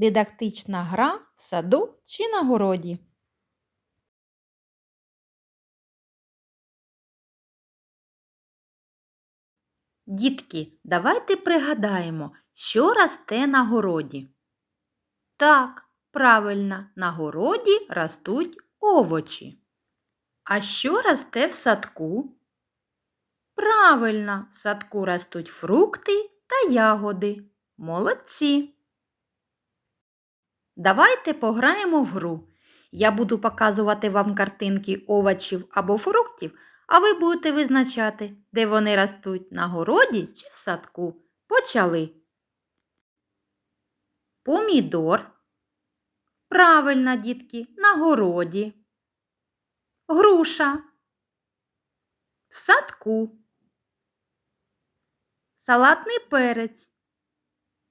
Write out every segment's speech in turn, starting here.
Дидактична гра в саду чи на городі. Дітки, давайте пригадаємо, що росте на городі. Так, правильно, на городі ростуть овочі. А що росте в садку? Правильно, в садку ростуть фрукти та ягоди. Молодці. Давайте пограємо в гру. Я буду показувати вам картинки овочів або фруктів, а ви будете визначати, де вони ростуть на городі чи в садку. Почали. Помідор. Правильно, дітки, на городі. Груша. В садку. Салатний перець.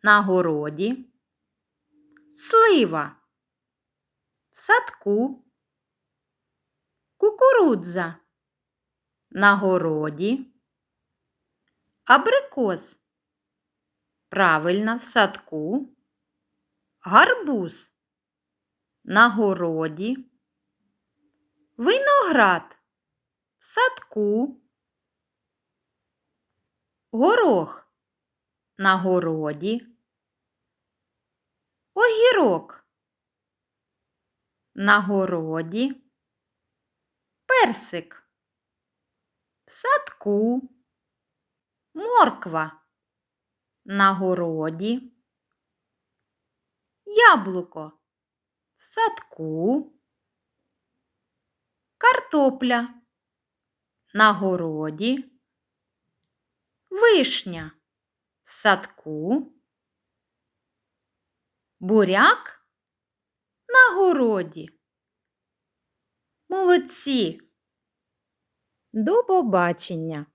На городі. Слива. В садку. Кукурудза. На городі. Абрикос. Правильно, в садку. Гарбуз. На городі. Виноград. В садку. Горох. На городі. Огірок. На городі. Персик. В садку. Морква. На городі. Яблуко. В садку. Картопля. На городі. Вишня. В садку. Буряк на городі. Молодці. До побачення!